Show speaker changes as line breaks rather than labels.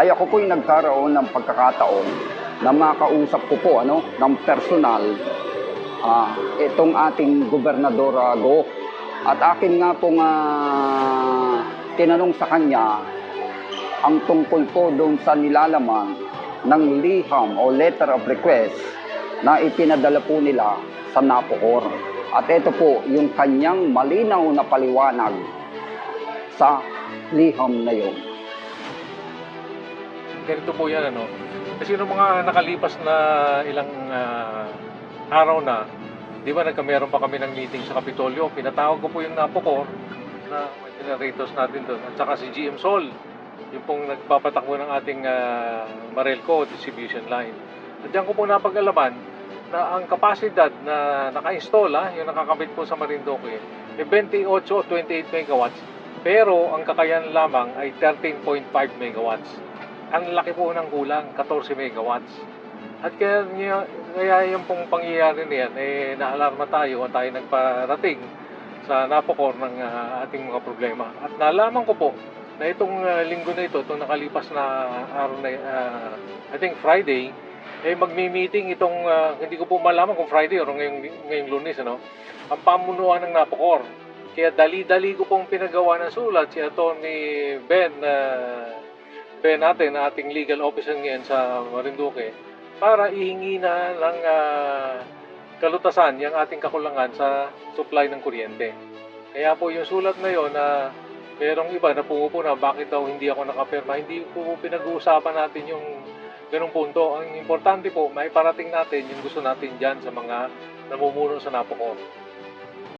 ay ako po'y nagkaroon ng pagkakataon na makausap ko po ano, ng personal ah, itong ating gobernadora Go. At akin nga pong ah, tinanong sa kanya ang tungkol po doon sa nilalaman ng liham o letter of request na ipinadala po nila sa Napocor. At ito po yung kanyang malinaw na paliwanag sa liham na yun.
Ganito po yan ano. Kasi nung mga nakalipas na ilang ah, araw na, di ba nagkameron pa kami ng meeting sa Kapitolyo, pinatawag ko po yung Napocor na generators natin doon at saka si GM Sol, yung pong nagpapatakbo ng ating uh, Marelco distribution line. At diyan ko po napag-alaman na ang kapasidad na naka-install, ah, yung nakakabit po sa Marinduque, ay 28 o 28 megawatts. Pero ang kakayahan lamang ay 13.5 megawatts ang laki po ng kulang, 14 megawatts. At kaya, kaya yung pong pangyayari na yan, eh, naalarma tayo at tayo nagparating sa napokor ng ah, ating mga problema. At nalaman ko po na itong ah, linggo na ito, itong nakalipas na araw na, ah, I think Friday, eh magmi-meeting itong, ah, hindi ko po malaman kung Friday o ngayong, ngayong lunes, ano, ang pamunuan ng napokor. Kaya dali-dali ko pong pinagawa ng sulat si Atty. Ben ah, Ben natin na ating legal officer ngayon sa Marinduque para ihingi na ng ah, kalutasan yung ating kakulangan sa supply ng kuryente. Kaya po yung sulat na yon na merong iba na pumupuna bakit daw hindi ako nakapirma, hindi po pinag-uusapan natin yung ganong punto. Ang importante po, may parating natin yung gusto natin dyan sa mga namumuno sa Napocor.